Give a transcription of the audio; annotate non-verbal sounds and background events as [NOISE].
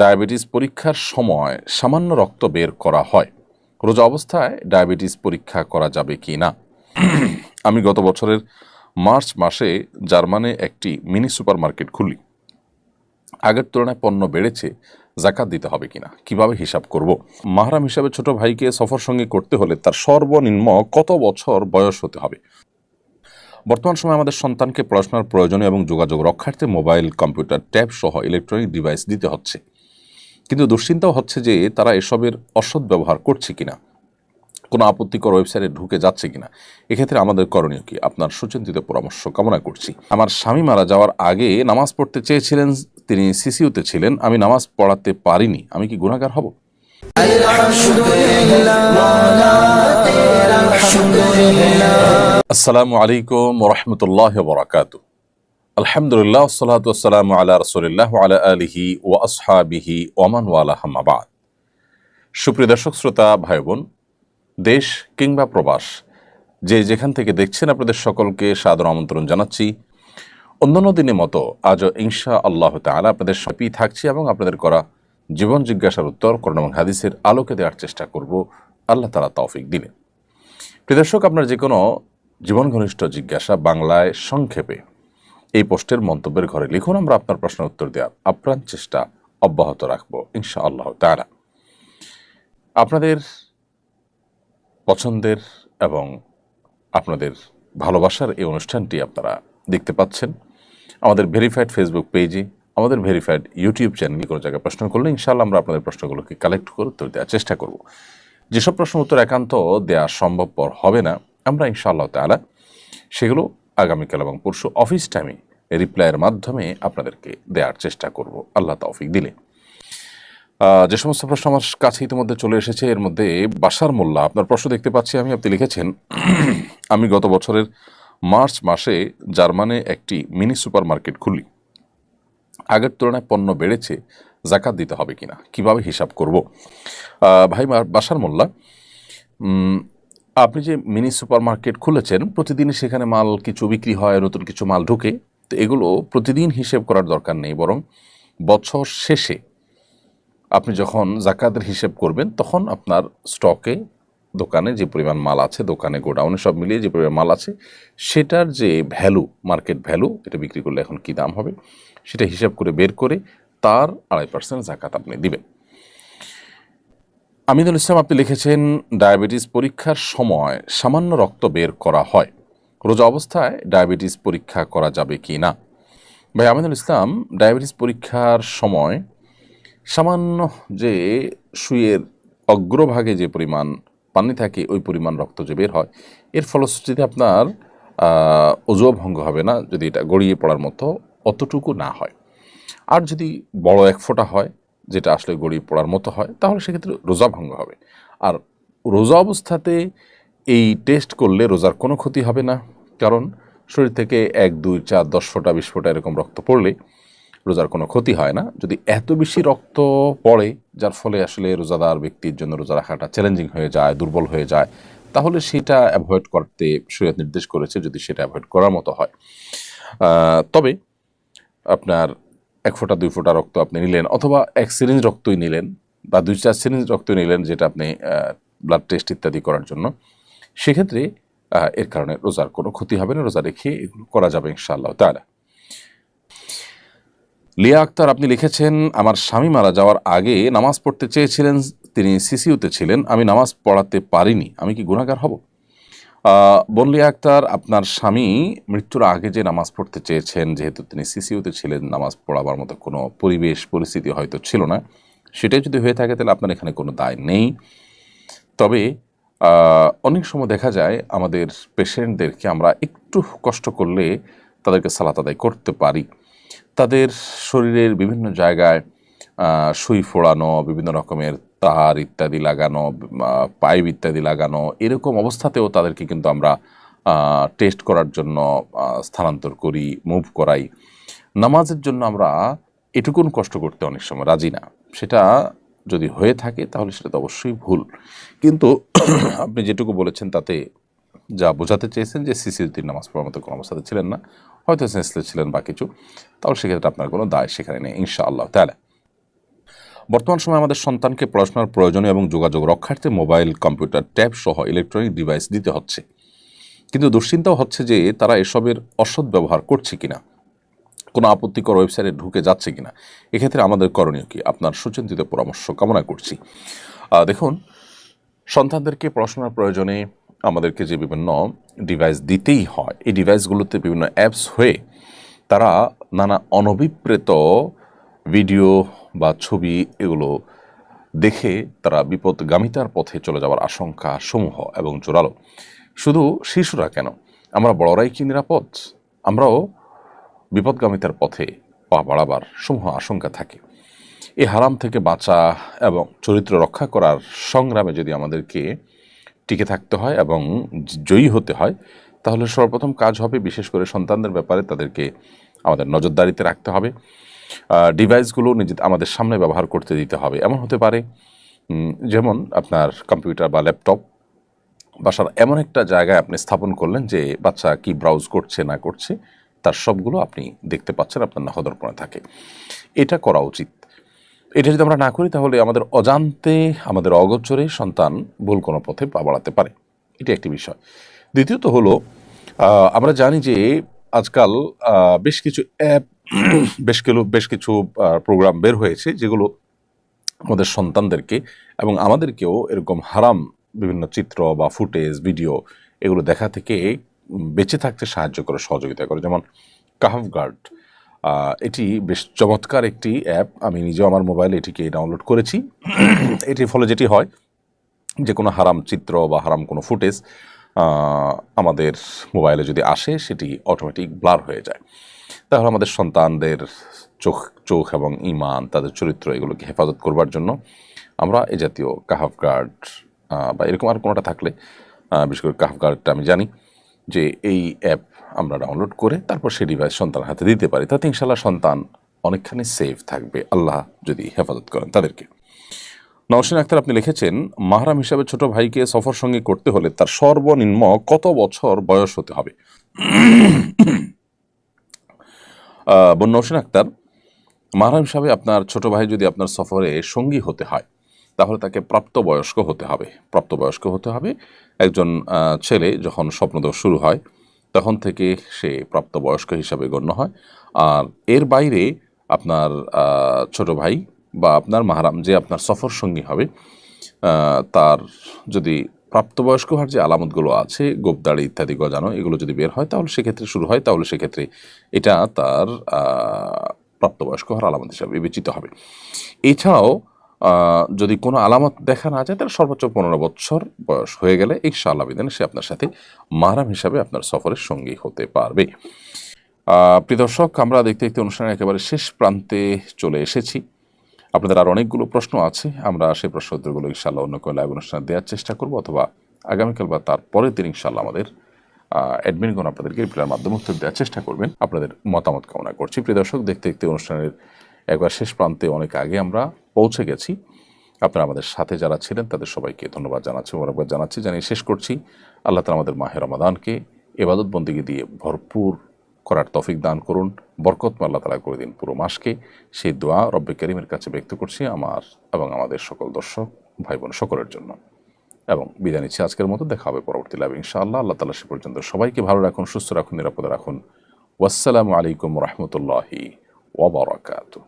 Diabetes পরীক্ষার সময় সামান্য রক্ত বের করা হয়। রোজা অবস্থায় ডায়াবেটিস পরীক্ষা করা যাবে কি না? আমি গত বছরের মার্চ মাসে জার্মানে একটি মিনি সুপার মার্কেট খুলি আগের তুলনায় পণ্য বেড়েছে, জাকাত দিতে হবে কিনা কীভাবে হিসাব করব? মাহরাম হিসাবে ছোট ভাইকে সফর সঙ্গী করতে হলে তার সর্বনিম্ন কত বছর বয়স হতে হবে? বর্তমান সময়ে আমাদের সন্তানকে পড়াশোনার প্রয়োজনীয় এবং যোগাযোগ রক্ষার্থে মোবাইল, কম্পিউটার, ট্যাব সহ ইলেকট্রনিক ডিভাইস দিতে হচ্ছে। কিন্তু দুশ্চিন্তাও হচ্ছে যে তারা এসবের অসৎ ব্যবহার করছে কিনা? কোনো আপত্তিকর ওয়েবসাইটে ঢুকে যাচ্ছে কিনা? এক্ষেত্রে আমাদের করণীয় কি? আপনার সুচিন্তিত পরামর্শ কামনা করছি। আমার স্বামী মারা যাওয়ার আগে নামাজ পড়তে চেয়েছিলেন, তিনি সিসিউতে ছিলেন, আমি নামাজ পড়াতে পারিনি, আমি কি গুণাগার হব? আসসালামু আলাইকুম রহমতুল্লাহ বরাকাত আলহামদুলিল্লাহ সালাত আসসালামু আলা রসুলিল্লাহ আলা আলিহি ও আসহাবিহি ওমান ওয়ালা হামাবাদ সুপ্রিয় দর্শক, শ্রোতা ভাই বোন দেশ কিংবা প্রবাস, যে যেখান থেকে দেখছেন আপনাদের সকলকে সাদর আমন্ত্রণ জানাচ্ছি। অন্যান্য দিনের মতো আজও ইনশা আল্লাহ তালা আপনাদের সবই থাকছি এবং আপনাদের করা জীবন জিজ্ঞাসার উত্তর করোনা এবং হাদিসের আলোকে দেওয়ার চেষ্টা করব। আল্লাহ তালা তৌফিক দিলে প্রিয় দর্শক, আপনার যে কোনো জীবন ঘনিষ্ঠ জিজ্ঞাসা বাংলায় সংক্ষেপে এই পোস্টের মন্তব্যের ঘরে লিখুন, আমরা আপনার প্রশ্নের উত্তর দেওয়ার আপ্রাণ চেষ্টা অব্যাহত রাখব ইনশা আল্লাহ তালা আপনাদের পছন্দের এবং আপনাদের ভালোবাসার এই অনুষ্ঠানটি আপনারা দেখতে পাচ্ছেন। আমাদের ভেরিফাইড ফেসবুক পেজে, আমাদের ভেরিফাইড ইউটিউব চ্যানেলে কোনো জায়গায় প্রশ্ন করলে ইনশাল্লাহ আমরা আপনাদের প্রশ্নগুলোকে কালেক্ট করে উত্তর দেওয়ার চেষ্টা করব। যেসব প্রশ্ন উত্তর একান্ত দেওয়া সম্ভবপর হবে না, আমরা ইনশাআল্লাহ তালা সেগুলো আগামীকাল এবং পরশু অফিস টাইমে রিপ্লাইয়ের মাধ্যমে আপনাদেরকে দেওয়ার চেষ্টা করব। আল্লাহ তৌফিক দিলে। যে সমস্ত প্রশ্ন আমার কাছে ইতিমধ্যে চলে এসেছে, এর মধ্যে বাসার মোল্লা, আপনার প্রশ্ন দেখতে পাচ্ছি, আমি আপনি লিখেছেন, [CLEARS THROAT] আমি গত বছরের মার্চ মাসে জার্মানে একটি মিনি সুপার মার্কেট খুলি। আগের তুলনায় পণ্য বেড়েছে, জাকাত দিতে হবে কিনা, কীভাবে হিসাব করব? ভাই বাসার মোল্লা আপনি যে মিনি সুপার মার্কেট খুলেছেন, প্রতিদিন সেখানে মাল কিছু বিক্রি হয়, নতুন কিছু মাল ঢুকে, তো এগুলো প্রতিদিন হিসেব করার দরকার নেই, বরং বছর শেষে আপনি যখন জাকাতের হিসেব করবেন, তখন আপনার স্টকে দোকানে যে পরিমাণ মাল আছে, দোকানে গোডাউনে সব মিলিয়ে যে পরিমাণ মাল আছে, সেটার যে ভ্যালু মার্কেট ভ্যালু এটা বিক্রি করলে এখন কী দাম হবে, সেটা হিসাব করে বের করে তার আড়াই পার্সেন্ট জাকাত আপনি দিবেন। আমিদুল ইসলাম, আপনি লিখেছেন, ডায়াবেটিস পরীক্ষার সময় সামান্য রক্ত বের করা হয়। রোজা অবস্থায় ডায়াবেটিস পরীক্ষা করা যাবে কি না? ভাই আমিদুল ইসলাম, ডায়াবেটিস পরীক্ষার সময় সামান্য যে সুইয়ের অগ্রভাগে যে পরিমাণ পানি থাকে, ওই পরিমাণ রক্ত যে বের হয়, এর ফলশ্রুতিতে আপনার অজুও ভঙ্গ হবে না, যদি এটা গড়িয়ে পড়ার মতো অতটুকু না হয়। আর যদি বড় এক ফোঁটা হয় যেটা আসলে গড়িয়ে পড়ার মতো হয়, তাহলে সেক্ষেত্রে রোজা ভঙ্গ হবে। আর রোজা অবস্থাতে এই টেস্ট করলে রোজার কোনো ক্ষতি হবে না। কারণ শরীর থেকে এক, দুই, চার, দশ ফোঁটা, বিশ ফোঁটা এরকম রক্ত পড়লে রোজার কোনো ক্ষতি হয় না। যদি এত বেশি রক্ত পড়ে, যার ফলে আসলে রোজাদার ব্যক্তির জন্য রোজা রাখাটা চ্যালেঞ্জিং হয়ে যায়, দুর্বল হয়ে যায়, তাহলে সেটা অ্যাভয়েড করতে শরীয়ত নির্দেশ করেছে যদি সেটা অ্যাভয়েড করার মতো হয়। তবে আপনার এক ফোঁটা, দুই ফোঁটা রক্ত আপনি নিলেন, অথবা এক সিরিঞ্জ রক্তই নিলেন বা দুই, চার সিরিঞ্জ রক্ত নিলেন যেটা আপনি ব্লাড টেস্ট ইত্যাদি করার জন্য। সেক্ষেত্রে এর কারণে রোজার কোনো ক্ষতি হবে না, রোজা রেখে এগুলো করা যাবে ইনশাআল্লাহ তাআলা। লিয়া আক্তার, আপনি লিখেছেন, আমার স্বামী মারা যাওয়ার আগে নামাজ পড়তে চেয়েছিলেন, তিনি সিসিউতে ছিলেন, আমি নামাজ পড়াতে পারিনি, আমি কি গুণাগার হব? লিয়া আক্তার, আপনার স্বামী মৃত্যুর আগে যে নামাজ পড়তে চেয়েছেন, যেহেতু তিনি সিসিউতে ছিলেন, নামাজ পড়াবার মতো কোনো পরিবেশ, পরিস্থিতি হয়তো ছিল না। সেটাই যদি হয়ে থাকে, তাহলে আপনার এখানে কোনো দায় নেই। তবে অনেক সময় দেখা যায়, আমাদের পেশেন্টদেরকে আমরা একটু কষ্ট করলে তাদেরকে সালাত আদায় করতে পারি। তাদের শরীরের বিভিন্ন জায়গায় সুই ফোড়ানো, বিভিন্ন রকমের তার ইত্যাদি লাগানো পাইপ ইত্যাদি লাগানো, এরকম অবস্থাতেও তাদেরকে কিন্তু আমরা টেস্ট করার জন্য স্থানান্তর করি মুভ করাই। নামাজের জন্য আমরা এটুকুন কষ্ট করতে অনেক সময় রাজি না। সেটা যদি হয়ে থাকে তাহলে সেটা তো অবশ্যই ভুল। কিন্তু [CLEARS THROAT] আপনি যেটুকু বলেছেন তাতে যা বোঝাতে চেয়েছেন যে সিসিউদ্দিন নামাজ পড়ার মতো কোনো অবস্থাতে ছিলেন না। হয়তো সেন্সলেস ছিলেন বা কিছু। তাহলে সেক্ষেত্রে আপনার কোনো দায় সেখানে নেই ইনশা আল্লাহ তাহলে বর্তমান সময়ে আমাদের সন্তানকে পড়াশোনার প্রয়োজনীয় এবং যোগাযোগ রক্ষার্থে মোবাইল, কম্পিউটার, ট্যাব সহ ইলেকট্রনিক ডিভাইস দিতে হচ্ছে। কিন্তু দুশ্চিন্তাও হচ্ছে যে তারা এসবের অসৎ ব্যবহার করছে কিনা, কোনো আপত্তিকর ওয়েবসাইটে ঢুকে যাচ্ছে কিনা, এক্ষেত্রে আমাদের করণীয় কি? আপনার সুচিন্তিত পরামর্শ কামনা করছি। দেখুন, সন্তানদেরকে পড়াশোনার প্রয়োজনে আমাদেরকে যে বিভিন্ন ডিভাইস দিতেই হয়, এই ডিভাইসগুলোতে বিভিন্ন অ্যাপস হয়ে তারা নানা অনভিপ্রেত ভিডিও বা ছবি এগুলো দেখে তারা বিপদগামিতার পথে চলে যাওয়ার আশঙ্কা সমূহ এবং জোরালো। শুধু শিশুরা কেন? আমরা বড়রাই কি নিরাপদ? আমরাও বিপদগামিতার পথে পা বাড়াবার সমূহ আশঙ্কা থাকে। এই হারাম থেকে বাঁচা এবং চরিত্র রক্ষা করার সংগ্রামে যদি আমাদেরকে টিকে থাকতে হয় এবং জয়ী হতে হয়, তাহলে সর্বপ্রথম কাজ হবে বিশেষ করে সন্তানদের ব্যাপারে তাদেরকে আমাদের নজরদারিতে রাখতে হবে। ডিভাইসগুলো নিজে আমাদের সামনে ব্যবহার করতে দিতে হবে। এমন হতে পারে যেমন আপনার কম্পিউটার বা ল্যাপটপ বাসার এমন একটা জায়গায় আপনি স্থাপন করলেন যে বাচ্চা কি ব্রাউজ করছে না করছে, তার সবগুলো আপনি দেখতে পাচ্ছেন, আপনার নখদর্পণে থাকে। এটা করা উচিত। এটা যদি আমরা না করি, তাহলে আমাদের অজান্তে, আমাদের অগোচরে সন্তান ভুল কোনো পথে পা বাড়াতে পারে। এটি একটি বিষয়। দ্বিতীয়ত হলো আমরা জানি যে আজকাল বেশ কিছু অ্যাপ [CLEARS THROAT] বেশ কিছু বেশ কিছু প্রোগ্রাম বের হয়েছে যেগুলো আমাদের সন্তানদেরকে এবং আমাদেরকেও এরকম হারাম বিভিন্ন চিত্র বা ফুটেজ ভিডিও এগুলো দেখা থেকে বেঁচে থাকতে সাহায্য করে, সহযোগিতা করে। যেমন কাহাফ গার্ড এটি বেশ চমৎকার একটি অ্যাপ আমি নিজেও আমার মোবাইলে এটিকে ডাউনলোড করেছি। [CLEARS THROAT] এটির ফলে যেটি হয় যে কোনো হারাম চিত্র বা হারাম কোনো ফুটেজ আমাদের মোবাইলে যদি আসে, সেটি অটোমেটিক ব্লার হয়ে যায়। তাহলে আমাদের সন্তানদের চোখ চোখ এবং ইমান তাদের চরিত্র এগুলোকে হেফাজত করবার জন্য আমরা এ জাতীয় কাহাফ গার্ড বা এরকম আর কোনোটা থাকলে বিশেষ করে কাহাফ গার্ডটা আমি জানি যে এই অ্যাপ আমরা ডাউনলোড করে তারপর সেই ডিভাইস সন্তানের হাতে দিতে পারি। তাতে ইনশাল্লাহ সন্তান অনেকখানি সেফ থাকবে। আল্লাহ যদি হেফাজত করেন তাদেরকে। নওশিন আক্তার আপনি লিখেছেন, মাহরাম হিসাবে ছোট ভাইকে সফর সঙ্গে করতে হলে তার সর্বনিম্ন কত বছর বয়স হতে হবে? বোন নওশিন আক্তার, মাহরাম হিসাবে আপনার ছোট ভাই যদি আপনার সফরে সঙ্গী হতে হয়, তাহলে তাকে প্রাপ্তবয়স্ক হতে হবে। প্রাপ্তবয়স্ক হতে হবে। একজন ছেলে যখন স্বপ্নদোষ শুরু হয়, তখন থেকে সে প্রাপ্তবয়স্ক হিসাবে গণ্য হয়। আর এর বাইরে আপনার ছোট ভাই বা আপনার মাহারাম যে আপনার সফর সঙ্গী হবে তার যদি প্রাপ্তবয়স্ক হওয়ার যে আলামতগুলো আছে, গোপদাড়ি ইত্যাদি গজানো, এগুলো যদি বের হয়, তাহলে সেক্ষেত্রে শুরু হয়, তাহলে সেক্ষেত্রে এটা তার প্রাপ্তবয়স্ক হওয়ার আলামত হিসাবে বিবেচিত হবে। এছাড়াও যদি কোনো আলামত দেখা না যায়, তাহলে সর্বোচ্চ পনেরো বছর বয়স হয়ে গেলে ইনশাআল্লাহ বিধানে সে আপনার সাথে মারাম হিসাবে আপনার সফরের সঙ্গী হতে পারবে। প্রিয় দর্শক, আমরা দেখতে দেখতে অনুষ্ঠানের একেবারে শেষ প্রান্তে চলে এসেছি। আপনাদের আর অনেকগুলো প্রশ্ন আছে, আমরা সেই প্রশ্ন উত্তরগুলো ইনশাল্লাহ অন্য কোনো লাইভ অনুষ্ঠানে দেওয়ার চেষ্টা করব অথবা আগামীকাল বা তার পরের দিন ইনশাল্লাহ আমাদের অ্যাডমিনগণ আপনাদেরকে রিপ্লাইয়ের মাধ্যমে উত্তর দেওয়ার চেষ্টা করবেন। আপনাদের মতামত কামনা করছি। প্রিয় দর্শক, দেখতে দেখতে অনুষ্ঠানের একবার শেষ প্রান্তে অনেক আগে আমরা পৌঁছে গেছি। আপনারা আমাদের সাথে যারা ছিলেন, তাদের সবাইকে ধন্যবাদ জানাচ্ছি, মোবারকবাদ জানাচ্ছি। জানিয়ে শেষ করছি, আল্লাহ তালা আমাদের মাহের রমাদানকে এবাদত বন্দিকে দিয়ে ভরপুর করার তফিক দান করুন। বরকত আল্লাহ তালা করে দিন পুরো মাসকে। সেই দোয়া রব্বে করিমের কাছে ব্যক্ত করছি আমার এবং আমাদের সকল দর্শক ভাই বোন সকলের জন্য। এবং বিদায় নিচ্ছি আজকের মতো। দেখা হবে পরবর্তী লাভ ইনশাআল্লাহ। আল্লাহ তালা সে পর্যন্ত সবাইকে ভালো রাখুন, সুস্থ রাখুন, নিরাপদে রাখুন। ওয়াসালামু আলাইকুম রহমতুল্লাহি ওবরাকাতু